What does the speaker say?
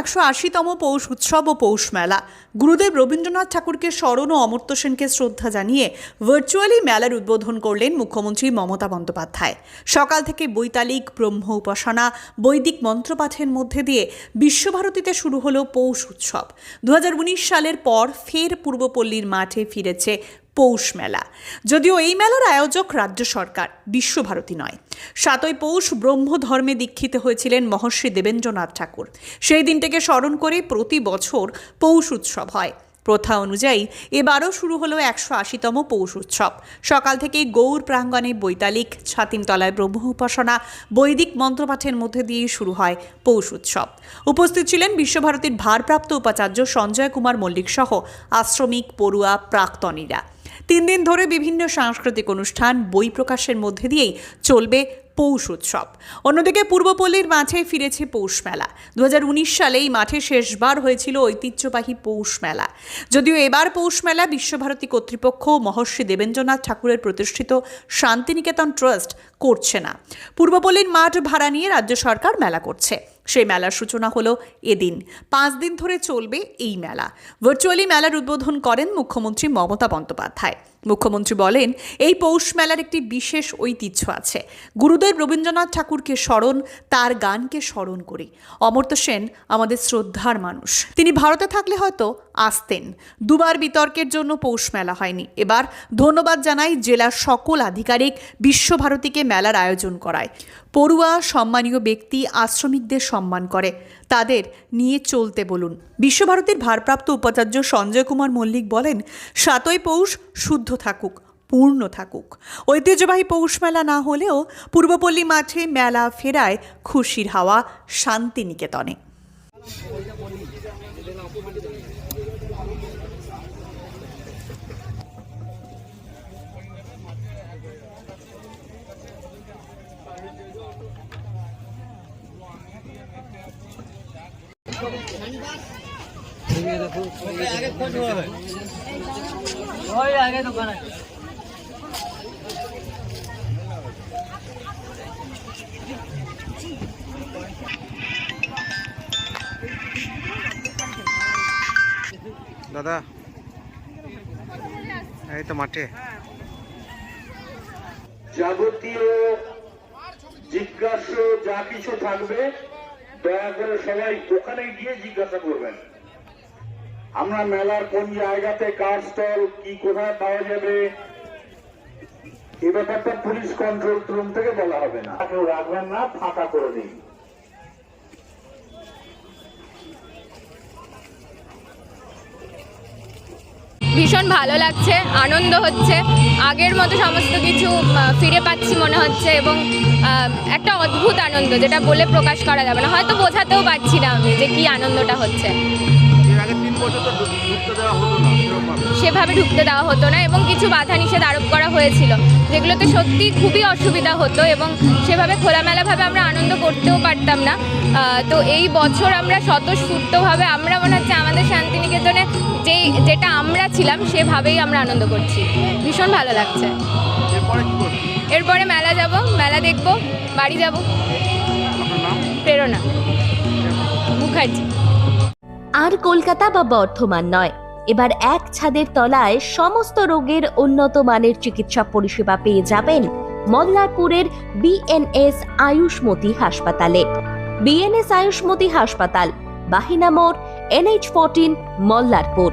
একশো আশিতম পৌষ উৎসব ও পৌষ মেলা। গুরুদেব রবীন্দ্রনাথ ঠাকুরকে স্মরণ ও অমর্ত্য সেনকে শ্রদ্ধা জানিয়ে ভার্চুয়ালি মেলার উদ্বোধন করলেন মুখ্যমন্ত্রী মমতা বন্দ্যোপাধ্যায়। সকাল থেকে বৈতালিক, ব্রহ্ম উপাসনা, বৈদিক মন্ত্রপাঠের মধ্যে দিয়ে বিশ্বভারতীতে শুরু হলো পৌষ উৎসব। দু হাজার উনিশ সালের পর ফের পূর্বপল্লীর মাঠে ফিরেছে পৌষ মেলা। যদিও এই মেলার আয়োজক রাজ্য সরকার, বিশ্বভারতী নয়। সাতই পৌষ ব্রহ্মধর্মে দীক্ষিত হয়েছিলেন মহর্ষি দেবেন্দ্রনাথ ঠাকুর। সেই দিনটিকে স্মরণ করে প্রতি বছর পৌষ উৎসব হয়। প্রথা অনুযায়ী এবারও শুরু হলো একশো আশিতম পৌষ উৎসব। সকাল থেকেই গৌর প্রাঙ্গণে বৈতালিক, ছাতিমতলায় ব্রহ্ম উপাসনা, বৈদিক মন্ত্রপাঠের মধ্যে দিয়ে শুরু হয় পৌষ উৎসব। উপস্থিত ছিলেন বিশ্বভারতীর ভারপ্রাপ্ত উপাচার্য সঞ্জয় কুমার মল্লিক সহ আশ্রমিক পড়ুয়া প্রাক্তনীরা। তিন দিন ধরে বিভিন্ন সাংস্কৃতিক অনুষ্ঠান, বই প্রকাশের মধ্যে দিয়েই চলবে পৌষ উৎসব। অন্যদিকে পূর্বপল্লীর মাঠে ফিরেছে পৌষ মেলা। দু হাজার উনিশ সালে এই মাঠে শেষবার হয়েছিল ঐতিহ্যবাহী পৌষ মেলা। যদিও এবার পৌষ মেলা বিশ্বভারতী কর্তৃপক্ষ মহর্ষি দেবেন্দ্রনাথ ঠাকুরের প্রতিষ্ঠিত শান্তিনিকেতন ট্রাস্ট করছে না। পূর্বপল্লীর মাঠ ভাড়া নিয়ে রাজ্য সরকার মেলা করছে। সেই মেলার সূচনা হলো এদিন। পাঁচ দিন ধরে চলবে এই মেলা। ভার্চুয়ালি মেলার উদ্বোধন করেন মুখ্যমন্ত্রী মমতা বন্দ্যোপাধ্যায়। মুখ্যমন্ত্রী বলেন, এই পৌষ মেলার একটি বিশেষ ঐতিহ্য আছে। গুরুদেব রবীন্দ্রনাথ ঠাকুরকে স্মরণ, তার গানকে স্মরণ করি। অমর্ত্য সেন আমাদের শ্রদ্ধার মানুষ। তিনি ভারতে থাকলে হয়তো আসতেন। দুবার বিতর্কের জন্য পৌষ মেলা হয়নি। এবার ধন্যবাদ জানাই জেলার সকল আধিকারিক বিশ্বভারতীকে মেলার আয়োজন করায়। পড়ুয়া, সম্মানীয় ব্যক্তি, আশ্রমিকদের সম্মান করে। তাদের নিয়ে চলতে বলুন। বিশ্বভারতীর ভারপ্রাপ্ত উপাচার্য সঞ্জয় কুমার মল্লিক বলেন, সাতই পৌষ শুদ্ধ থাকুক, পূর্ণ থাকুক। ঐতিহ্যবাহী পৌষ মেলা না হলেও পূর্বপল্লী মাঠে মেলা ফেরায় খুশির হাওয়া শান্তিনিকেতনে। দাদা এই তো মাঠে। যাবতীয় জিজ্ঞাসা যা কিছু থাকবে দয়া করে সবাই ওখানে গিয়ে জিজ্ঞাসা করবেন। আমরা মেলার কোন জায়গাতে কার স্টল, কি কোথায় পাওয়া যাবে? এ ব্যাপারটা পুলিশ কন্ট্রোল রুম থেকে বলা হবে না। রাখবেন না, ফাঁকা করে দিন। ভীষণ ভালো লাগছে আনন্দ হচ্ছে। আগের মতো সমস্ত কিছু ফিরে পাচ্ছি মনে হচ্ছে এবং একটা অদ্ভুত আনন্দ যেটা বলে প্রকাশ করা যাবে না। হয়তো বোঝাতেও পারছি না আমি যে কি আনন্দটা হচ্ছে। সেভাবে ঢুকতে দেওয়া হতো না এবং কিছু বাধা নিষেধ আরোপ করা হয়েছিল যেগুলোতে সত্যি খুবই অসুবিধা হতো এবং সেভাবে খোলামেলাভাবে আমরা আনন্দ করতেও পারতাম না। তো এই বছর আমরা স্বতঃস্ফূর্তভাবে আমরা মনে হচ্ছে আমাদের শান্তিনিকেতনে ছিলাম সেভাবেই আমরা আনন্দ করছি। ভীষণ ভালো লাগছে। এরপরে কি করবে? এরপরে মেলা যাব মেলা দেখব বাড়ি যাব। প্রেরণা। মুখার্জি। আর কলকাতা বা বর্ধমান নয়। এবার এক ছাদের তলায় সমস্ত রোগের উন্নত মানের চিকিৎসা পরিষেবা পেয়ে যাবেন মল্লারপুরের বিএনএস আয়ুষ্মতি হাসপাতালে। বিএনএস আয়ুষ্মতি হাসপাতাল বাহিনা মোড় NH fourteen Mallarpur.